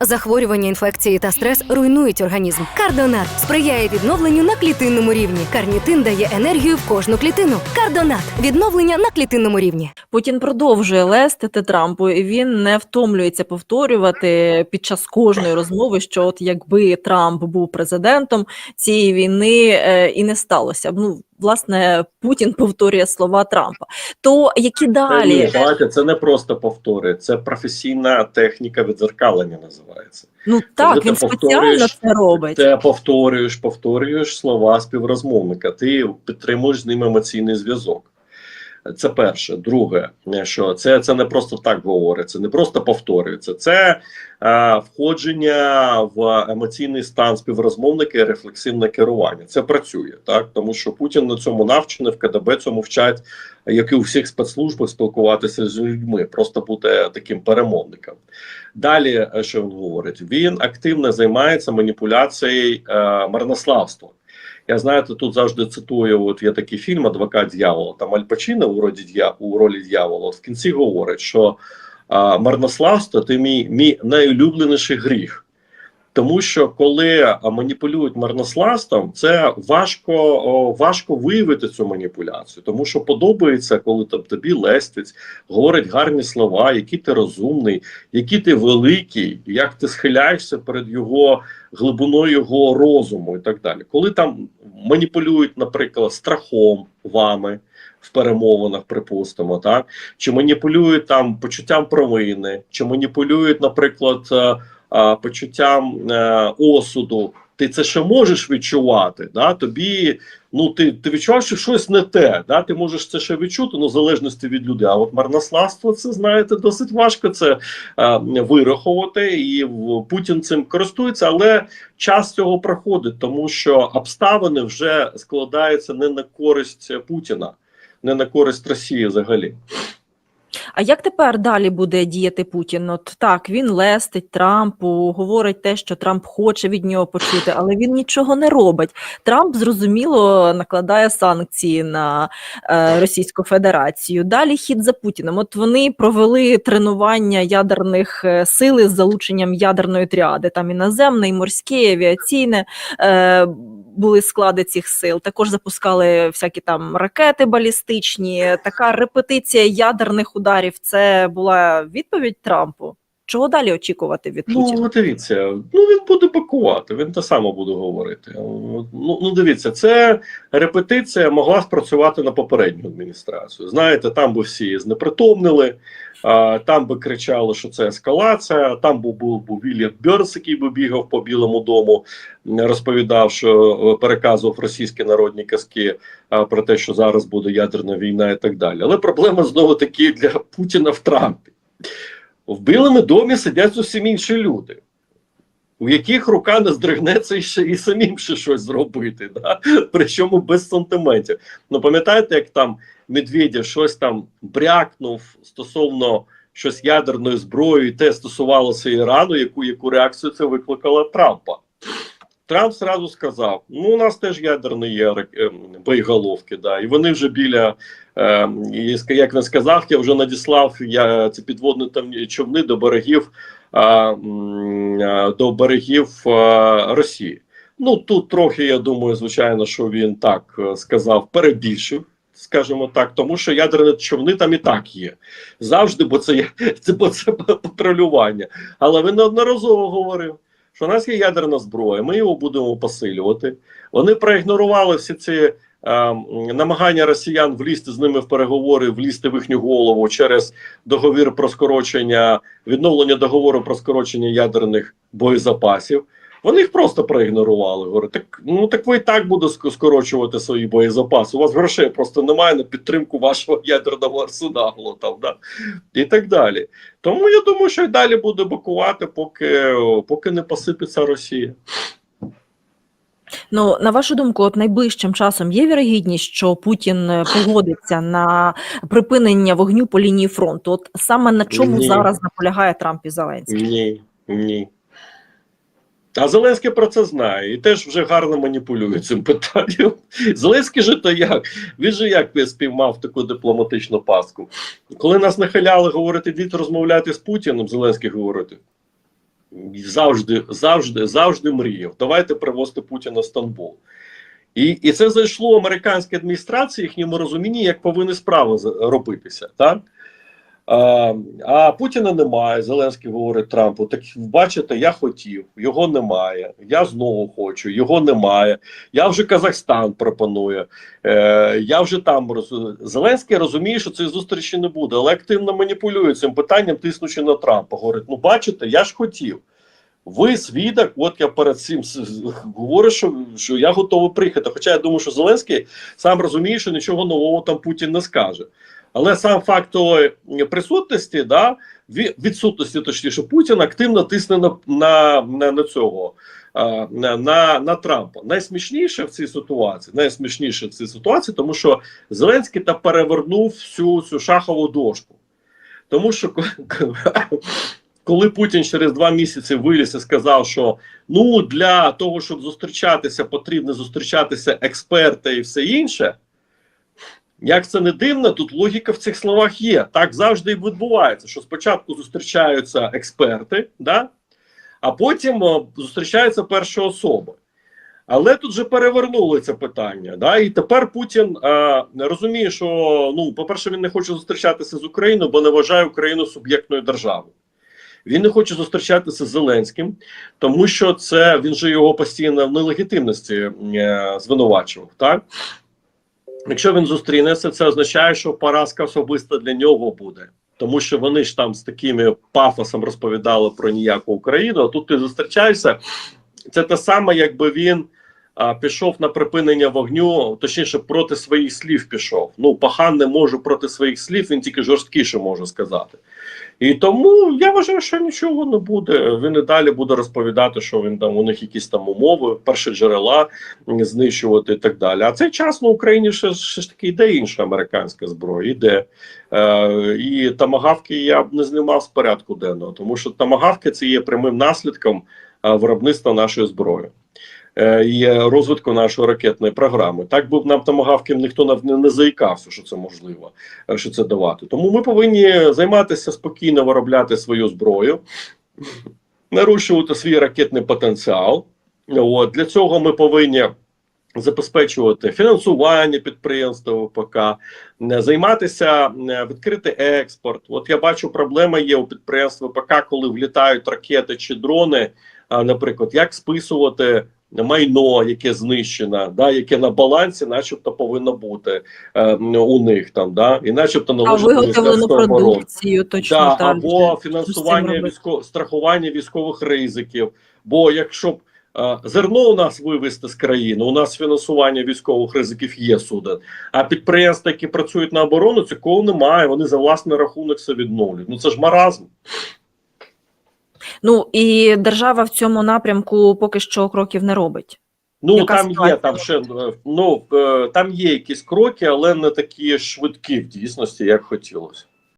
Захворювання, інфекції та стрес руйнують організм. Кардонат сприяє відновленню на клітинному рівні. Карнітин дає енергію в кожну клітину. Кардонат відновлення на клітинному рівні. Путін продовжує лестити Трампу, і він не втомлюється повторювати під час кожної розмови, що от якби Трамп був президентом, цієї війни е, і не сталося. б. Ну, власне, Путін повторює слова Трампа. То які далі? Бачите, це не просто повтори, це професійна техніка відзеркалення називається. Ну так, Коли він спеціально це робить. Ти повторюєш, повторюєш слова співрозмовника, ти підтримуєш з ним емоційний зв'язок. Це перше. Друге, що це, це не просто так говориться, не просто повторюється. Це е, входження в емоційний стан співрозмовника і рефлексивне керування. Це працює так, тому що Путін на цьому навчений, в КДБ цьому вчать, як і у всіх спецслужбах, спілкуватися з людьми, просто бути таким перемовником. Далі, е, що він говорить, він активно займається маніпуляцією е, марнославством. Я знаєте, тут завжди цитую. От є такий фільм Адвокат дьявола. Там Аль Пачино у роді дья, у ролі дьявола. В кінці говорить, що а, марнославство це мій, мій найулюбленіший гріх. Тому що коли маніпулюють марнославством, це важко важко виявити цю маніпуляцію, тому що подобається, коли там тобі лестить, говорить гарні слова, який ти розумний, який ти великий, як ти схиляєшся перед його глибиною його розуму і так далі. Коли там маніпулюють, наприклад, страхом вами в перемовинах, припустимо, так чи маніпулюють там почуттям провини, чи маніпулюють, наприклад, е, почуттям е, осуду. Ти це ще можеш відчувати, да? тобі ну ти, ти відчуваєш, що щось не те, да? ти можеш це ще відчути, ну в залежності від людей. А от марнославство, це знаєте, досить важко це е, вирахувати, і Путін цим користується, але час цього проходить, тому що обставини вже складаються не на користь Путіна, не на користь Росії взагалі. А як тепер далі буде діяти Путін? От так, він лестить Трампу, говорить те, що Трамп хоче від нього почути, але він нічого не робить. Трамп зрозуміло накладає санкції на е, Російську Федерацію. Далі хід за Путіним. От вони провели тренування ядерних е, сил із залученням ядерної тріади, там і наземне, і морське, і авіаційне. Е, були склади цих сил. Також запускали всякі там ракети балістичні. Така репетиція ядерних ударів. Це була відповідь Трампу. Чого далі очікувати від Ну, Путіна? от дивіться, ну він буде бакувати, він те саме буде говорити. Ну, ну дивіться, це репетиція могла спрацювати на попередню адміністрацію. Знаєте, там би всі знепритомнили, а, там би кричали, що це ескалація. Там був був, був Вільям Бьорс, який би бігав по Білому дому, розповідав, що е, переказував російські народні казки а, про те, що зараз буде ядерна війна і так далі. Але проблема знову таки для Путіна в Трампі. В Білому домі сидять зовсім інші люди, у яких рука не здригнеться і, ще, і самим ще щось зробити, да? причому без сантиментів. Ну пам'ятаєте, як там Медведєв щось там брякнув стосовно щось ядерної зброї, і те стосувалося Ірану, яку, яку реакцію це викликало Трампа. Трамп зразу сказав: ну, у нас теж ядерні є ем, боєголовки, да, і вони вже біля, е, як він сказав, я вже надіслав я, ці підводні там човни до берегів, е, е, до берегів е, Росії. Ну, тут трохи, я думаю, звичайно, що він так е, сказав, перебільшив. Скажімо так, тому що ядерні човни там і так є завжди, бо це це, бо це патрулювання. Але він неодноразово говорив, що у нас є ядерна зброя, ми його будемо посилювати. Вони проігнорували всі ці е, намагання росіян влізти з ними в переговори, влізти в їхню голову через договір про скорочення, відновлення договору про скорочення ядерних боєзапасів. Вони їх просто проігнорували. Говорять, так ну так ви і так буде ск- скорочувати свої боєзапаси. У вас грошей просто немає на підтримку вашого ядерного арсеналу там, да? і так далі. Тому я думаю, що й далі буде бакувати, поки, поки не посипеться Росія. Ну на вашу думку, от найближчим часом є вірогідність, що Путін е, погодиться на припинення вогню по лінії фронту. От саме на чому Ні. зараз наполягає Трамп і Зеленський? Ні, ні. А Зеленський про це знає і теж вже гарно маніпулює цим питанням. Зеленський же то як? Він же як спіймав таку дипломатичну паску. Коли нас нахиляли говорити, ідіть розмовляти з Путіним, Зеленський говорить: завжди, завжди, завжди мріяв. Давайте привозити Путіна в Стамбул. І, і це зайшло американській адміністрації, їхньому розумінні, як повинні справи робитися. Так? А, а Путіна немає. Зеленський говорить Трампу: так бачите, я хотів, його немає. Я знову хочу, його немає. Я вже Казахстан пропоную. Е, я вже там роз... Зеленський розуміє, що цієї зустрічі не буде, але активно маніпулює цим питанням, тиснучи на Трампа. Говорить: ну бачите, я ж хотів. Ви свідок, от я перед цим говорю, що, що я готовий приїхати. Хоча я думаю, що Зеленський сам розуміє, що нічого нового там Путін не скаже. Але сам факт тої присутності, да, відсутності, точніше, Путін активно тисне на, на, на, на цього. На, на, на Трампа найсмішніше в цій ситуації, найсмішніше в цій ситуації, тому що Зеленський та перевернув всю цю шахову дошку. Тому що коли Путін через два місяці виліз і сказав, що ну для того, щоб зустрічатися, потрібно зустрічатися експерти і все інше. Як це не дивно, тут логіка в цих словах є. Так завжди і відбувається, що спочатку зустрічаються експерти, да? а потім о, зустрічаються перші особи. Але тут же перевернули це питання. Да? І тепер Путін е, розуміє, що ну, по-перше, він не хоче зустрічатися з Україною, бо не вважає Україну суб'єктною державою. Він не хоче зустрічатися з Зеленським, тому що це він же його постійно в нелегітимності е, звинувачував. Так? Якщо він зустрінеться, це означає, що поразка особиста для нього буде. Тому що вони ж там з такими пафосом розповідали про ніяку Україну. А тут ти зустрічаєшся. Це те саме, якби він а, пішов на припинення вогню, точніше, проти своїх слів пішов. Ну, пахан не може проти своїх слів, він тільки жорсткіше може сказати. І тому я вважаю, що нічого не буде. Він і далі буде розповідати, що він там у них якісь там умови, перші джерела знищувати і так далі. А цей час на Україні ще, ще ж таки йде інша американська зброя. Йде е, і тамагавки я б не знімав з порядку денного, тому що тамагавки це є прямим наслідком е, виробництва нашої зброї. Е, е, розвитку нашої ракетної програми. Так би нам тамагавки ніхто не, не заїкався, що це можливо, е, що це давати. Тому ми повинні займатися спокійно виробляти свою зброю, нарушувати свій ракетний потенціал. От для цього ми повинні забезпечувати фінансування підприємства ВПК, займатися е, відкритий експорт. От я бачу, проблема є у підприємств ВПК, коли влітають ракети чи дрони. Наприклад, як списувати майно, яке знищено, да, яке на балансі, начебто, повинно бути е, у них там, да, і начебто належить виготовлену продукцію точно Да, так. або фінансування військо страхування військових ризиків. Бо якщо б е, зерно у нас вивезти з країни, у нас фінансування військових ризиків є суден. А підприємства, які працюють на оборону, цього немає. Вони за власний рахунок все відновлюють. Ну це ж маразм. Ну і держава в цьому напрямку поки що кроків не робить. Ну Яка там є там ще е, ну е, там є якісь кроки, але не такі швидкі в дійсності, як хотілося.